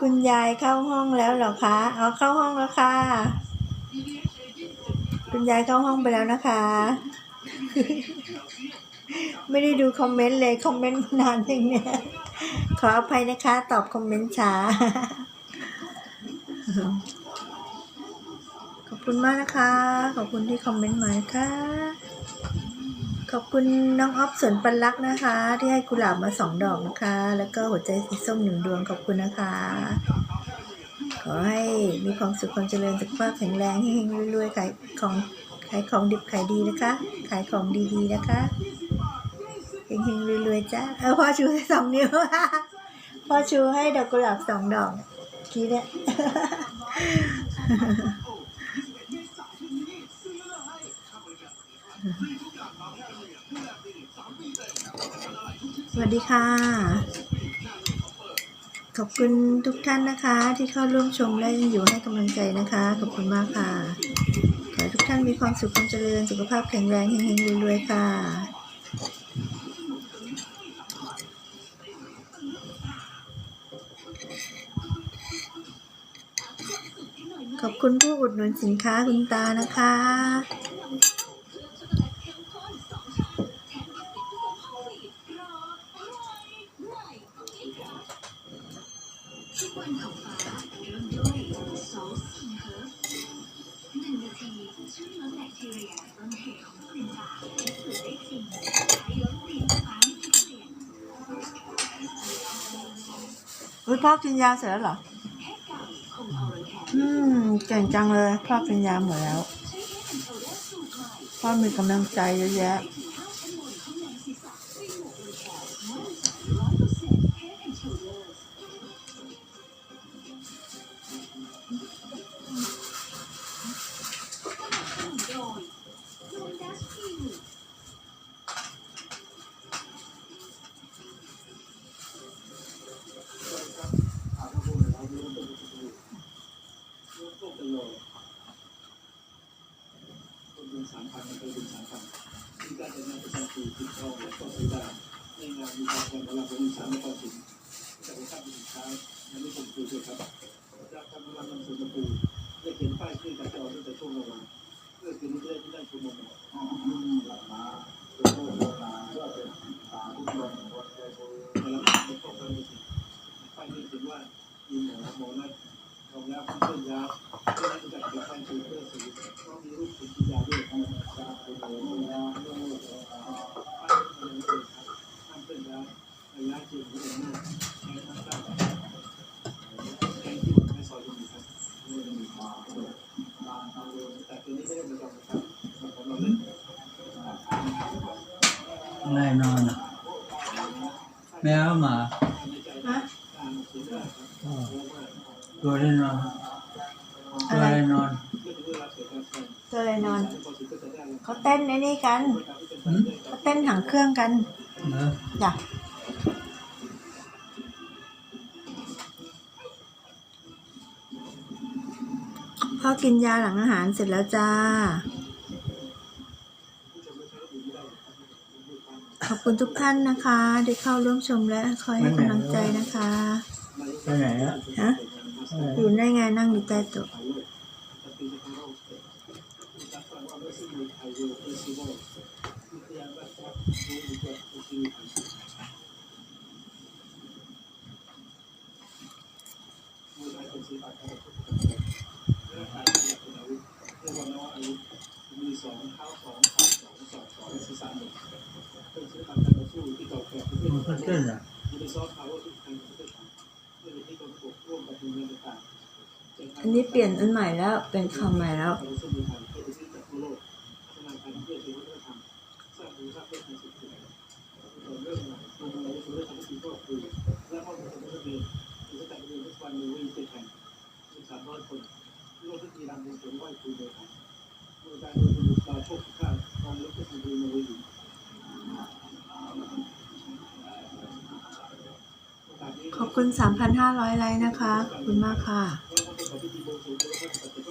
คุณยายเข้าห้องแล้วเหรอคะเอาเข้าห้องแล้วค่ะ คุณยายเข้าห้องไปแล้วนะคะ ไม่ได้ดูคอมเมนต์เลยคอมเมนต์นานอย่างเนี้ยขออภัยนะคะ ตอบคอมเมนต์ช้า ขอบคุณมากนะคะ ขอบคุณที่คอมเมนต์มานะคะ ขอบคุณน้องออฟสวนปันลักษณ์นะคะ ที่ให้กุหลาบมาสองดอกนะคะ แล้วก็หัวใจสีส้มหนึ่งดวงขอบคุณนะคะ ขอให้มีความสุขความเจริญสุขภาพแข็งแรงเฮงๆรวยๆขายของขายของดิบขายดีนะคะ ขายของดีๆนะคะเฮงๆรวยๆจ้าเออพ่อชูให้สองนิ้วพ่อชูให้ดอกกุหลาบสองดอกกี้เนี่ย สวัสดีค่ะ ขอบคุณทุกท่านนะคะ ที่เข้าร่วมชมและยังอยู่ให้กำลังใจนะคะ ขอบคุณมากค่ะ ขอให้ทุกท่านมีความสุขความเจริญสุขภาพแข็งแรงเฮงๆรวยๆค่ะขอบคุณผู้อุดหนุนสินค้าคุณตานะคะ อุ้ยพ่อกินยาเสร็จแล้วเหรอ อืม เก่งจังเลยพ่อกินยาหมดแล้ว พ่อมีกำลังใจเยอะแยะ ทองและก็ซื้อได้ในงานมีการแข่งขันระดับสามนครศรีจากภาพสินค้าในนิคมคือด้วยครับจากทำกำลันำส่วนประตูได้เขียนป้ายชื่อการจอตั้งแต่ช่วงระหว่างเพื่อคืนนี้จะได้ที่ได้ชมรมแล้วก็ข้อความป้ายนี้เขียนว่ามีหมอหมอนัดรองรับเส้นยาเพื่อที่จะเก็บป้ายชื่อเพื่อสื่อก็มีรูปสินค้าด้วยครับป้ายนี้เลยครับห้ามเส้นยาวระยะจริงหรือไม่ใช้ทั้งด้านแข่งที่ไม่ซอยตรงนี้ครับแต่ตัวนี้ไม่ได้มาจองนะครับของเราเล่น แน่นอนอะแมวหมาฮะอ๋อตัวแน่นอนตัวแน่นอนเจอเลยนอน เขาเต้นในนี่กันหืมเขาเต้นหางเครื่องกันเนอะจ้ะพ่อกินยาหลังอาหารเสร็จแล้วจ้า ขอบคุณทุกท่านนะคะที่เข้าร่วมชมและคอยให้กำลังใจนะคะไปไหนอะฮะอยู่ในไงนั่งอยู่ใต้โต๊ะมีสองเท้าสองขาสอง มันก็เต้นอะมีซอฟต์พาวเวอร์ที่ทางประเทศไทยเรื่องที่ต้องปกร่วมกับหน่วยงานต่างๆอันนี้เปลี่ยนอันใหม่แล้วเป็นคำใหม่แล้ว ของนักเรียนมีสานเรียนทุกวันมีวิธีการ้อยไหวครูโดยทางโดยการโดยบุคลาโชคข้าวกองเล็กที่ทำดีมาวิถีขอบคุณ 3,500 ไลค์นะคะ ขอบคุณมากค่ะ